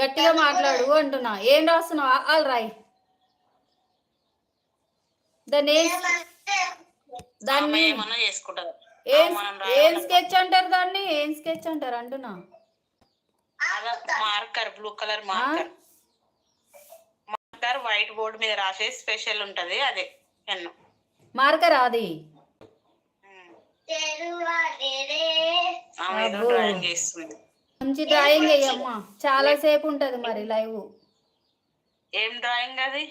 గట్టిగా మాట్లాడు అంటున్నా. ఏం రాస్తున్నావు? ఆల్ రాయి. దాన్ని ఏం దాన్ని ఏం స్కెచ్ అంటారు దాన్ని? ఏం స్కెచ్ అంటారు అంటున్నా? Marker blue colour marker. Marker white board మీద రాసే స్పెషల్ ఉంటది అదే పెన్ను. మార్కర్ అది. డ్రాయింగ్ చేస్తుంది మంచి డ్రాయింగ్ అయ్యమ్మా చాలా సేపు ఉంటది మరి లైవ్. ఏం డ్రాయింగ్ అది.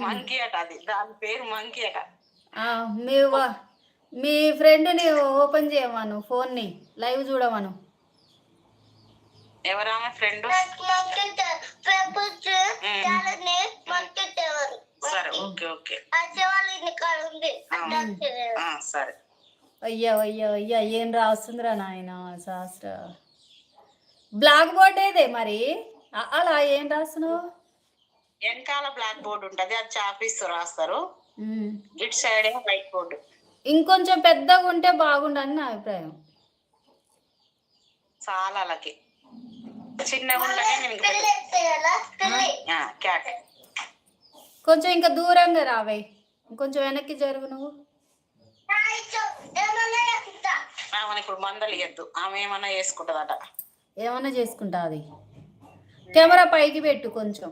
మంకీ అట అది. దాని పేరు మంకీ అట. మీ మీ ఫ్రెండ్ని ఓపెన్ చేయమను ఫోన్ని. లైవ్ చూడమను ఎవరామె ఫ్రెండ్ సరే ఓకే ఓకే. ఆ, సరే. అయ్యా అయ్యా అయ్యా ఏం రాస్తుందిరా నాయన శాస్త్ర. బ్లాక్ బోర్డ్ ఏదే మరి? అలా ఏం రాస్తున్నావు? వెనకాల బ్లాక్ బోర్డ్ ఉంటది అది చాపిస్తూ రాస్తారు. ఇటు సైడ్ వైట్ బోర్డు. ఇంకొంచెం పెద్దగా ఉంటే బాగుండని నా అభిప్రాయం. చాలా అలాగే చిన్నగా ఉండగా నేను క్యాట్. కొంచెం ఇంకా దూరంగా రావే. కొంచెం వెనక్కి జరుగు నువ్వు. ఆమెను ఇప్పుడు మందలు ఇయ్యద్దు. ఆమె ఏమన్నా చేసుకుంటదట. ఏమన్నా చేసుకుంటా అది. కెమెరా పైకి పెట్టు కొంచెం.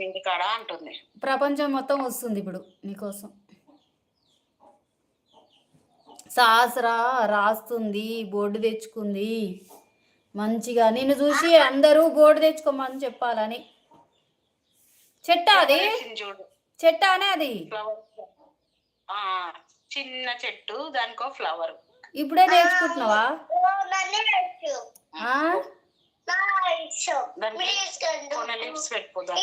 ఇంటికాడ అంటుంది. ప్రపంచం మొత్తం వస్తుంది ఇప్పుడు నీకోసం సాసరా రాస్తుంది బోర్డు తెచ్చుకుంది. మంచిగా నిన్ను చూసి అందరూ బోర్డు తెచ్చుకోమని చెప్పాలని. చెట్ట అది? వేసింది చూడు. చెట్ట అనే అది ఆ చిన్న చెట్టు దానికో ఫ్లవర్. ఇప్పుడే నేర్చుకుంటున్నావా? ఆ? దానికి కొన్ని లిప్స్ పెట్టుకుందాం.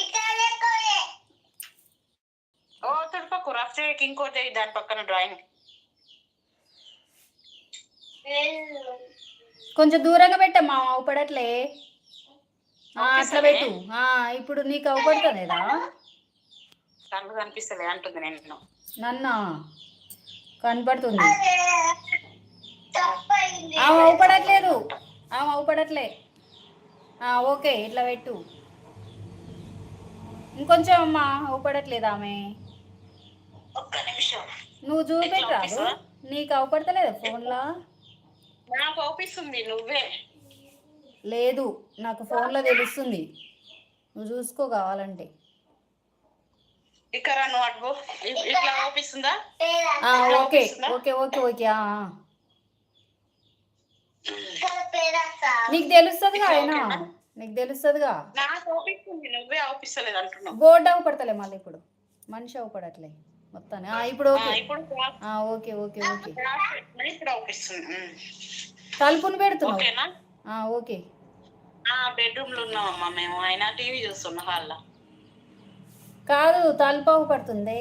ఓ తుడిపకు రఫ్ చేయకి ఇంకో చేయి దాని పక్కన డ్రాయింగ్ కొంచెం దూరంగా పెట్టమ్మా అవుపడట్లే ఆ, అట్లా పెట్టు. ఆ, ఇప్పుడు నీకు అవుపడతలేదా కళ్ళు కనిపిస్తలే అంటుంది నేను నన్న కనపడుతుంది. ఆమె అవుపడట్లేదు. ఆమె అవుపడట్లే. ఓకే ఇట్లా పెట్టు. ఇంకొంచెం అమ్మా అవుపడట్లేదు ఆమె. నువ్వు చూపెట్టు రాదు. అవుపిస్తుందా? నీకు అవుపడతలేదు ఫోన్లో? నాకు ఓపిస్తుంది నువ్వే. లేదు నాకు ఫోన్లో తెలుస్తుంది. నువ్వు చూసుకో కావాలంటే. ఇక్కడ నువ్వు ఇట్లా ఓపిస్తుందా? ఆ, ఓకే. Okay okay okay. నీకు తెలుస్తుందిగా ఆయన నీకు తెలుస్తుందిగా? నువ్వే ఓపిస్తలేదు అంటున్నావు. బోర్డు అవుపడతలే మళ్ళీ ఇప్పుడు. మనిషి అవుపడట్లే మొత్తాన్ని. ఆ, ఇప్పుడు ఆ, ఓకే. ఇప్పుడు క్లాస్- ఆ, ఓకే ఓకే ఓకే. తలుపుని పెడుతున్నావు? ఓకేనా? ఆ, ఓకే. ఆ బెడ్రూమ్లో ఉన్నామమ్మా మేము. ఆయన టీవీ చూస్తున్నాం హాల్లో. కాదు తలుపు అవుపడుతుంది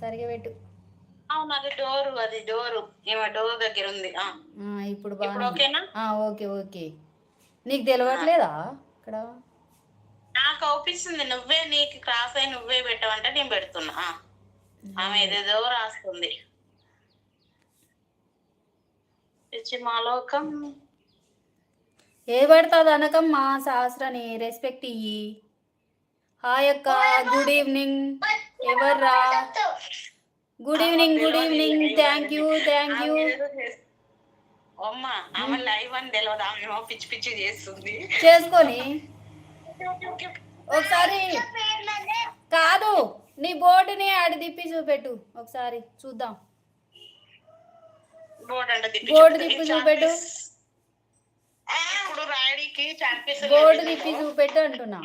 సరిగా పెట్టు. అవును అది డోరు అది డోరు డోర్ దగ్గర ఉంది. ఇప్పుడు ఓకేనా ఓకే ఓకే. నీకు తెలియట్లేదా ఇక్కడ నాకు ఓపిస్తుంది నువ్వే నీకు క్రాస్ అయి నువ్వే పెట్టావంటే నేను పెడుతున్నా. ఆమె ఏదేదో రాస్తుంది. మాలోకం ఏ పడుతుంది అనకమ్మా శాస్త్రాన్ని రెస్పెక్ట్ ఇయ్యి. హాయ్ అక్క గుడ్ ఈవినింగ్ ఎవర్రా? Good evening good evening thank you thank you చేసుకొని. ఒకసారి కాదు నీ బోర్డుని ఆడి తిప్పి చూపెట్టు. ఒకసారి చూద్దాం. బోర్డు తిప్పి చూపెట్టు. బోర్డు తిప్పి చూపెట్టు అంటున్నా.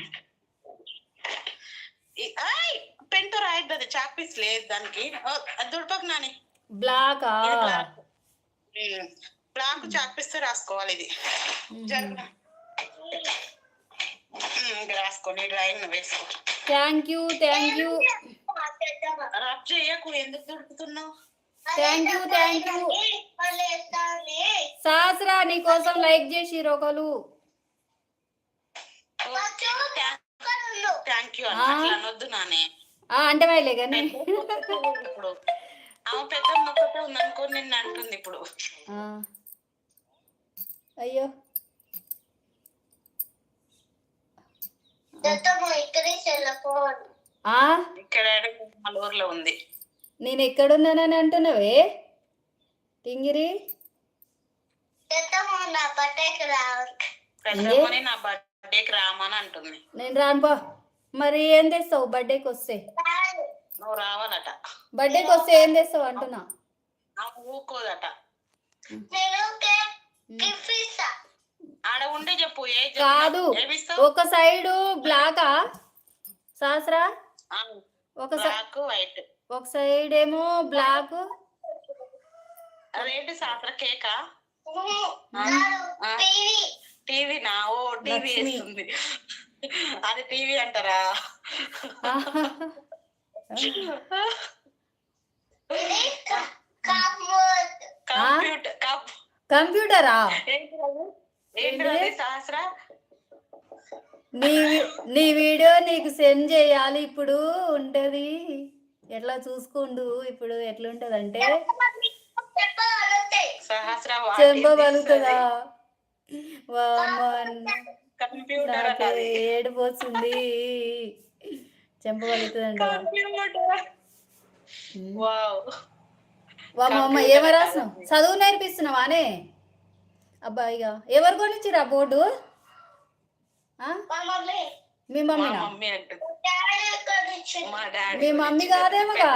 పెన్తో రాయద్దు అది చాక్ పీస్ లేదు దానికి. దుడిపకు నాని. బ్లాకా? బ్లాక్. చాక్ పీస్తో రాసుకోవాలి ఇది. రాసుకో నీ డ్రాయింగ్ వేసుకో. Thank you thank you rub చేయకు ఎందుకు దుడుపుతున్నావు thank you thank you Sahasra నీ కోసం లైక్ చేసి ఒకరు థ్యాంక్ యూ ఆ? అట్లా అనొద్దు నానే. అంటే వాళ్ళే కానీ ఇప్పుడు. ఆమె పెద్ద మొక్కతో ఉందనుకో నిన్ను అంటుంది ఇప్పుడు. ఆ, అయ్యో. ఇక్కడ ఉంది. నేను ఎక్కడున్నానని అంటున్నావే? టింగిరి నా బర్త్డేకి రామని అంటుంది. నేను రాను బా మరి ఏం తెస్తావు? బర్త్డేకి వస్తే. నువ్వు రావాలట. బర్త్డేకి వస్తే ఏం తెస్తావు అంటున్నా? ఊకోదట. ఆడ ఉండే చెప్పు కాదు. ఒక సైడు బ్లాకా శాస్త్ర ఒక సై- బ్లాక్ వైట్ ఒక సైడ్ ఏమో బ్లాక్ అదేంటి శాస్త్ర కేకా టీవీ. నా ఓ టీవీ. వేస్తుంది. అది టీవీ అంటారా? కంప్యూటర్? నీ నీ వీడియో నీకు సెండ్ చేయాలి ఇప్పుడు ఉంటది. ఎట్లా చూసుకుండు ఇప్పుడు ఎట్లుంటది అంటే సహస్ర చెంప పలుకుతుందా కంప్యూటర్ ఏడుపు వస్తుంది. చెంప పలుకుతుందంట కంప్యూటర్ వావ్. వా మా అమ్మ ఏమ రాసినావు చదువు నేర్పిస్తున్నావానే అబ్బా ఇక ఎవరు కొనిచ్చిరా బోర్డు? ఆ? మీ మమ్మీ. మీ మమ్మీ కాదేమోగా?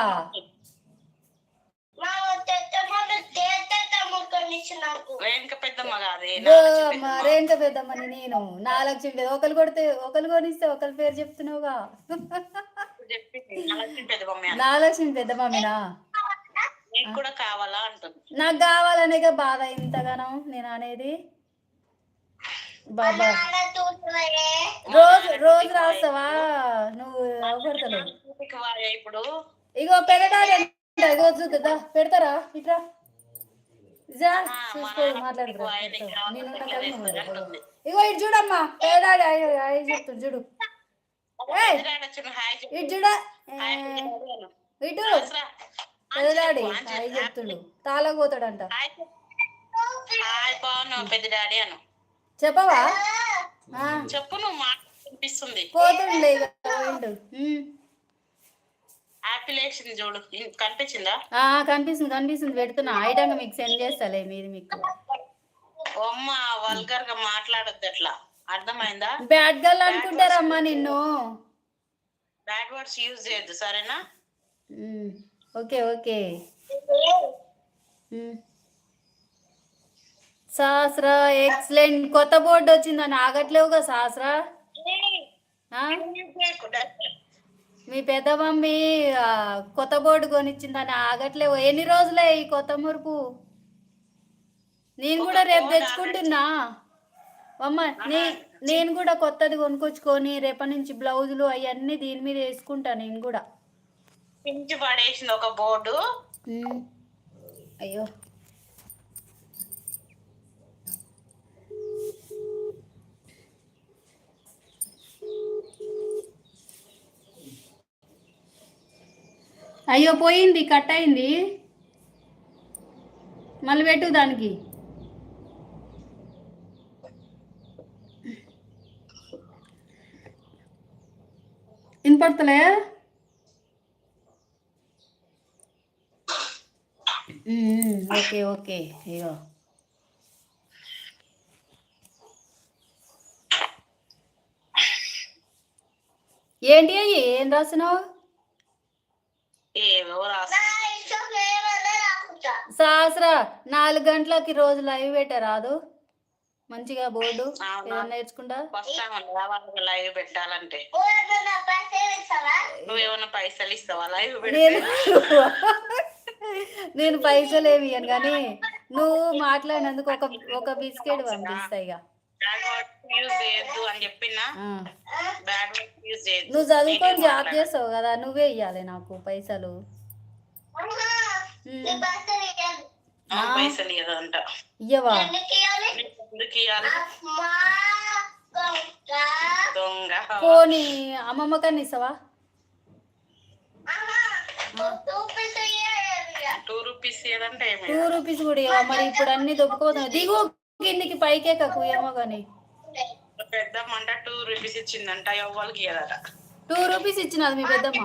రేణుక పెద్దమ్మ కాదే. పెద్దమ్మని నేను. నాలుగు చిండి ఒకరు కొడితే ఒకరు కొనిస్తే ఒకరి పేరు చెప్తున్నావుగా. నాలక్ష్మి పెద్ద మమ్మీ అని. నాలుగు పెద్ద మమ్మీనా నీకు కూడా కావాలా అంటుంది. నాకు కావాలనేగా బాధ ఇంతగానో నేను అనేది. బాబా. రోజు రోజు రాస్తావా? నువ్వు ఇప్పుడు. ఇగో పెరడాలి ఇగో చూద్దా పెడతారా? ఇట్రా. ఇగో ఇటు చూడమ్మా పెరడాలి అయ్యో చెప్తుంది చూడు! పెద్దడాడి. ఇటు చూడ పెద్దడాడి. ఇటు చెప్తుండు. తాళపోతాడంట హాయ్ డాడీ అను చెప్పవా? చెప్పు నువ్వు పోతుండే వేసింది చూడు. కనిపించిందా? ఆ, కనిపిస్తుంది కనిపిస్తుంది. పెడుతున్నా. ఐటంగా మీకు సెండ్ చేస్తాలే మీది మీకు. అమ్మ వల్గర్గా మాట్లాడొద్దు అట్లా అర్థమైందా? బ్యాడ్ గర్ల్ అనుకుంటారమ్మా నిన్ను. బ్యాడ్ వర్డ్స్ యూజ్ చేయొద్దు సరేనా? Okay okay. ఉమ్. సహస్ర ఎక్సలెంట్. కొత్త బోర్డు వచ్చిందని ఆగట్లేవుగా సహస్ర ఆ? మీ పెద్ద మమ్మీ కొత్త బోర్డు కొనిచ్చిందని ఆగట్లేవు ఎన్ని రోజులే ఈ కొత్త మురుపు నేను కూడా రేపు తెచ్చుకుంటున్నా. అమ్మ నే నేను కూడా కొత్తది కొనుక్కొచ్చుకొని రేపటి నుంచి బ్లౌజులు అవన్నీ దీని మీద వేసుకుంటా నేను కూడా. పించి పడేసింది ఒక బోర్డు. అయ్యో. అయ్యో పోయింది కట్ అయింది మళ్ళీ పెట్టు దానికి. వినపడతలే ఓకే ఓకే అయ్యో ఏంటి అయ్యి? ఏం రాసినావు? సహస్ర నాలుగు గంటలకి రోజు లైవ్ పెట్టరాదు మంచిగా బోర్డు? ఏదైనా నేర్చుకుంటా? ఫస్ట్ టైం వాళ్ళకి లైవ్ పెట్టాలంటే? నువ్వేమన్నా పైసలు ఇస్తావా లైవ్ నేను పైసలు ఏమి ఇయ్యను కానీ నువ్వు మాట్లాడినందుకు ఒక ఒక బిస్కెట్ పంపిస్తా ఇక. యూజ్ చేయొద్దు అని చెప్పినా ఆ. బ్యాడ్ వర్డ్స్ యూజ్ చేయొద్దు. నువ్వు చదువుకొని జాబ్. చేస్తావు కదా నువ్వే ఇవ్వాలి నాకు పైసలు. పైసలు ఇవ్వదంట దొంగ. పోనీ అమ్మమ్మ కన్నా ఇస్తావా? టూ రూపీస్ ఏదంటే టూ రూపీస్ కూడా ఇవ్వ మరి ఇప్పుడు అన్ని దొబ్బుకోతున్నావు దిగు కిందికి పైకే కక్కు ఏమో కానీ పెద్దమ్మ అంట టూ రూపీస్ ఇచ్చిందంట ఎవ్వరికి ఇయ్యదట. టూ రూపీస్ ఇచ్చినది మీ పెద్దమ్మ?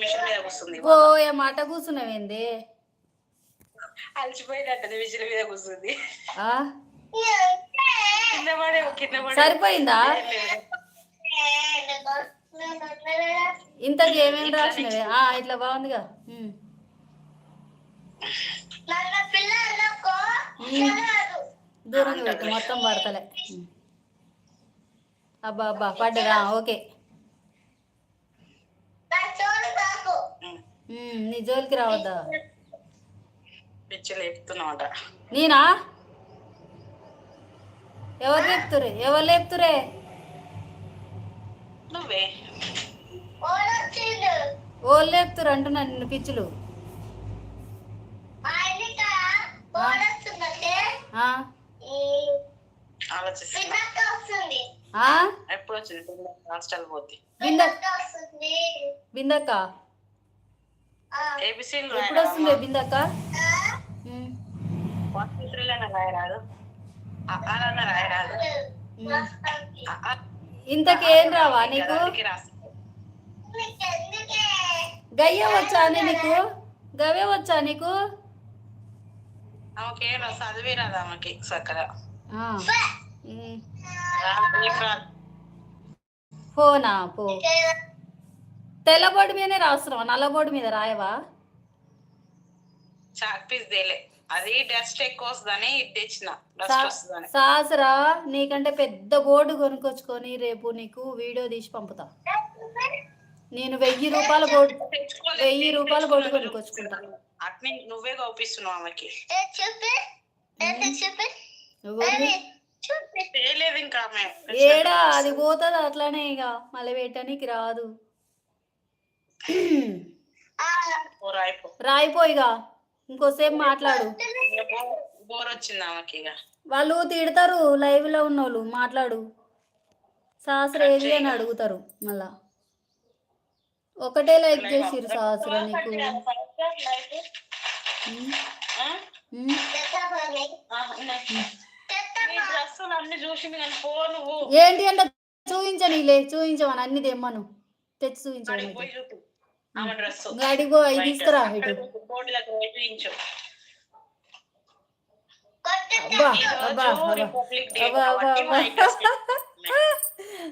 మిషన్ మీద కూర్చుంది ఓ ఏ మాట కూర్చున్నావేంది? అలసిపోయినట్టు మిషన్ మీద కూర్చుంది. సరిపోయిందా? ఇంతకి ఏమేమి రాసినవే? ఆ ఇట్లా బాగుందిగా. ఉమ్. పెట్టు మొత్తం పడతలే. అబ్బా అబ్బా పడ్డదా? ఓకే. నీ జోలికి రావద్దా? నేనా? ఎవరు లేపుతురే ఎవరు లేపుతురే నువ్వే. ఓళ్ళు లేపుతురు అంటున్నా నిన్ను పిచ్చులు? ఎప్పుడు వచ్చింది హాస్టల్ పోతే. బిందక్క ఎప్పుడు వస్తుంది. బిందక్క ఇంతకి ఏం రావా నీకు. గయ్య వచ్చా నీకు? గవే వచ్చా నీకు? చదివే రాదు చక్కగా పోనా పో. తెల్ల బోర్డు మీదనే రాస్తున్నావా? నల్ల బోర్డు మీద రాయవా? Chalk piece దేలే. అది డస్ట్ ఎక్కువ వస్తుందని తెచ్చిన. సాసరా నీకంటే పెద్ద బోర్డు కొనుక్కొచ్చుకొని రేపు నీకు వీడియో తీసి పంపుతా. నేను వెయ్యి రూపాయల బోర్డు. వెయ్యి రూపాయల బోర్డు కొనుక్కొచ్చుకుంటా. అట్ని నువ్వే కౌపిస్తున్నావు ఆమెకి. ఇంకా ఏడా అది పోతుంది అట్లానే ఇక మళ్ళీ పెట్టడానికి రాదు. ఓ రాయిపో రాయిపోయిగా ఇంకోసేపు మాట్లాడు. ఇక ఇక వాళ్ళు తిడతారు లైవ్లో ఉన్నోళ్ళు మాట్లాడు. సహస్ర ఏది అని అడుగుతారు మళ్ళా. ఒకటే లైక్ చేసిరు సహస్ర నీకు. ఆ, ఏంటి అంటే చూపించని లే చూపించమని అన్ని తెమ్మను. తెచ్చి చూపించమని అడిగి అవి తీసుకురా.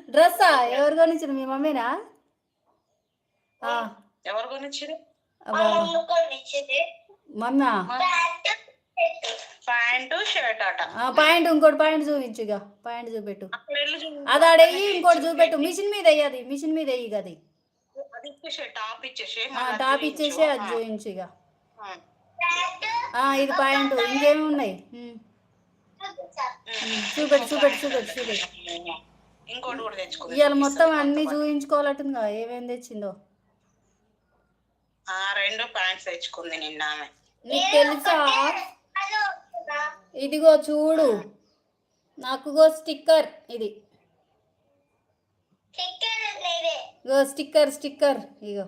డ్రెస్సా? ఎవరు కొనిచ్చిన మీ మమ్మీనా? ఆ, ఎవరు కొనిచ్చారు అబ్బా. మమ్మా ప్యాంటు షర్ట్ అట. ఆ, పాయింట్ ఇంకోటి పాయింట్ చూపించు ఇక పాయింట్ చూపెట్టు. అది ఆడెయ్యి ఇంకోటి చూపెట్టు. మిషన్ మీద వెయ్యి మిషన్ మీద వెయ్యి అది. టాప్ ఇచ్చేసే అది చూపించు ఇక ఇది పాయింట్. ఇంకేమి ఉన్నాయి? చూపెట్టు చూపెట్టు చూపెట్టు చూపెట్టు. ఇంకోటి కూడా తెచ్చుకుంది ఇవాళ మొత్తం అన్ని చూపించుకోవాలట్టుందిగా ఏమేం తెచ్చిందో. ఆ రెండు ప్యాంట్స్ తెచ్చుకుంది నిన్న ఆమె. నీకు తెలుసా? ఇదిగో చూడు. నాకు గో స్టిక్కర్ ఇది. ఇగో స్టిక్కర్ స్టిక్కర్. ఇగో.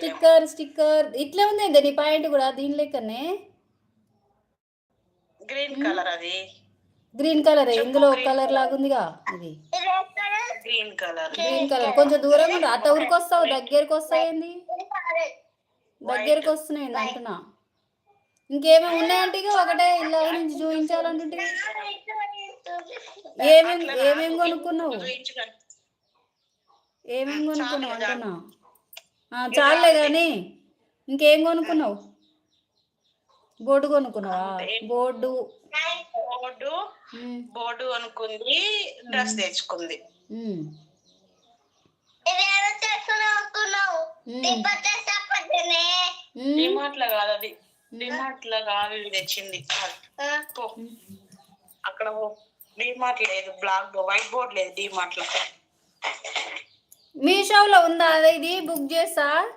Sticker sticker. ఇట్లా ఉంది నీ పాయింట్ కూడా దీని లెక్కనే? గ్రీన్ కలర్ అది. Green colour? ఇందులో ఒక కలర్ లాగుందిగా ఇది. Green colour. Green colour. కొంచెం దూరం ఉండు. అట్ట ఊరికి వస్తావు దగ్గరికి వస్తాయింది దగ్గరికి వస్తున్నాయి అంటున్నా. ఇంకేమేమి ఉన్నాయంటే ఇక ఒకటే ఇళ్ళ నుంచి చూపించాలంటుంటే ఏమేం ఏమేం కొనుక్కున్నావు? ఏమేం కొనుక్కున్నావు అంటున్నా? చాలే కానీ ఇంకేం కొనుక్కున్నావు? బోర్డు కొనుక్కున్నావా? బోర్డు బోర్డు బోర్డు అనుకుంది డ్రెస్ తెచ్చుకుంది. ఉమ్, ఉమ్, ఉమ్. డిమార్ట్లో కాదు అది. డిమార్ట్లో కాదు ఇది తెచ్చింది. పో. అక్కడ డిమార్ట్ లేదు బ్లాక్ వైట్ బోర్డ్ లేదు డిమార్ట్లో మీషోలో ఉందా? అదే ఇది బుక్ చేస్తా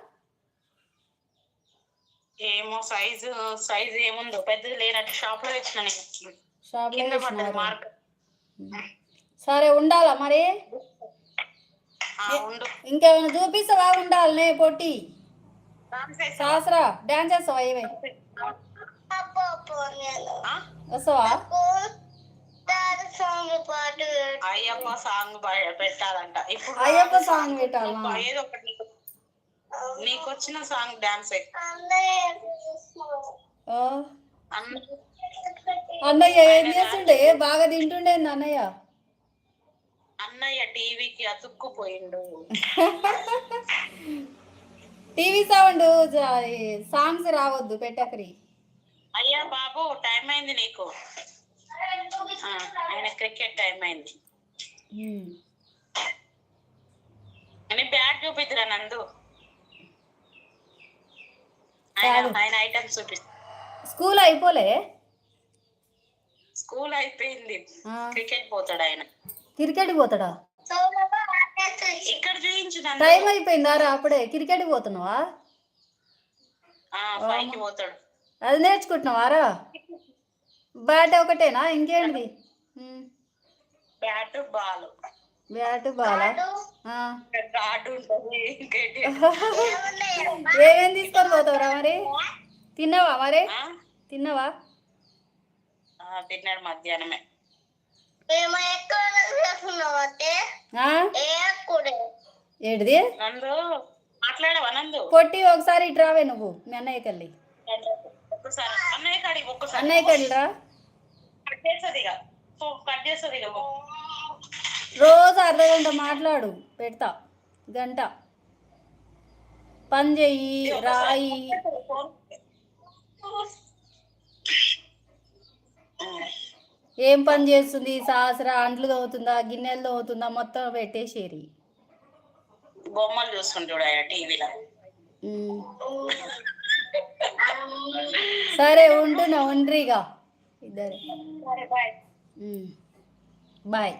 ఏమో సైజు సైజు ఏముందో? పెద్దది లేనట్టు షాప్లో తెచ్చిన నేను. కింద పడ్డది మార్క్. సరే ఉండాలా మరి? ఆ, ఉండు. ఇంకేమైనా చూపిస్తావా? ఉండాలనే పొట్టి సహస్రా డాన్స్ చేస్తావా? ఏమే? ఆ? వస్తావా? అయ్యప్ప సాంగ్ బయ- పెట్టాలంట. ఇప్పుడు అయ్యప్ప సాంగ్ పెట్టాలా? ఏదో ఒకటి నీకు. వచ్చిన సాంగ్ డాన్స్ అన్నయ్య ఏం చేస్తుండే? బాగా తింటుండే అన్నయ్య? అన్నయ్య టీవీకి అతుక్కుపోయిండు. టీవీ సౌండ్ సాంగ్స్ రావద్దు పెట్టకరి. అయ్యా బాబు టైం అయింది నీకు. ఆ, ఆయన క్రికెట్ టైం అయింది. అని బ్యాట్ చూపిద్దురా నందు. ఆయన ఐటమ్స్ చూపిస్తా. స్కూల్ అయిపోలే? స్కూల్ అయిపోయింది. క్రికెట్ పోతాడు ఆయన. క్రికెట్కి పోతాడా? ఇక్కడ చూపించు. టైం అయిపోయిందా రా అప్పుడే క్రికెట్కి పోతున్నావా? పోతాడు. అది నేర్చుకుంటున్నావా రా బ్యాట్ ఒకటేనా? ఇంకేంటిది? ఉమ్. Bat ball. బ్యాట్ బాలా? ఆ. గార్డు ఉంటది గట్టి ఏమేం తీసుకొని పోతావురా మరి? తిన్నావా మరి? తిన్నావా? తిన్నాడు మధ్యాహ్నమే? ఏంటిది? పొట్టి ఒకసారి ఇటు రావే నువ్వు మీ అన్నయ్య కల్లి ఒక్కసారి. అన్నయ్య కాడికి ఒక్కసారి. అన్నయ్య కల్లి రా కట్ చేస్తుంది ఇక. పో, కట్ చేస్తుంది ఇక పో. రోజు అర్ధ గంట మాట్లాడు పెడతా గంట. పని చెయ్యి రాయి. ఏం పని చేస్తుంది? సాసరా అంట్లు తవ్వుతుందా గిన్నెలు తవ్వుతుందా మొత్తం పెట్టేసేరి. బొమ్మలు చూసుకుంటాడు ఆయన టీవీలో. సరే ఉంటున్నా ఉండ్రిగా. ఇద్దరు. బాయ్.